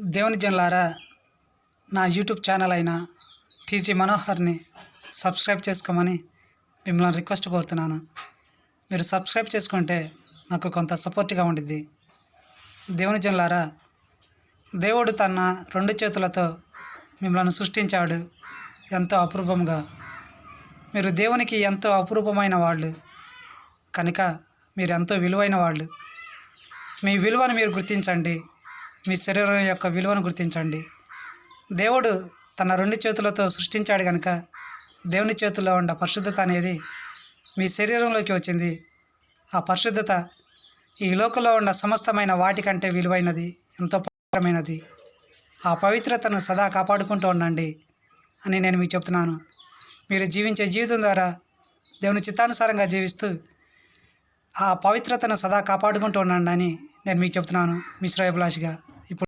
దేవుని జనులారా నా యూట్యూబ్ ఛానల్ అయిన టీజీ మనోహర్ని సబ్స్క్రైబ్ చేసుకోమని మిమ్మల్ని రిక్వెస్ట్ కోరుతున్నాను. మీరు సబ్స్క్రైబ్ చేసుకుంటే నాకు కొంత సపోర్ట్గా ఉండిద్ది. దేవుని జనులారా దేవుడు తన రెండు చేతులతో మిమ్మల్ని సృష్టించాడు. ఎంతో అపూర్వంగా మీరు దేవునికి ఎంతో అపురూపమైన వాళ్ళు. కనుక మీరు ఎంతో విలువైన వాళ్ళు. మీ విలువను మీరు గుర్తించండి. మీ శరీరం యొక్క విలువను గుర్తించండి. దేవుడు తన రెండు చేతులతో సృష్టించాడు కనుక దేవుని చేతుల్లో ఉన్న పరిశుద్ధత అనేది మీ శరీరంలోకి వచ్చింది. ఆ పరిశుద్ధత ఈ లోకంలో ఉన్న సమస్తమైన వాటికంటే విలువైనది ఎంతో పవిత్రమైనది. ఆ పవిత్రతను సదా కాపాడుకుంటూ ఉండండి అని నేను మీకు చెప్తున్నాను. మీరు జీవించే జీవితం ద్వారా దేవుని చిత్తానుసారంగా జీవిస్తూ ఆ పవిత్రతను సదా కాపాడుకుంటూ ఉండండి అని నేను మీకు చెప్తున్నాను. మీ శ్రేయభిలాషిగా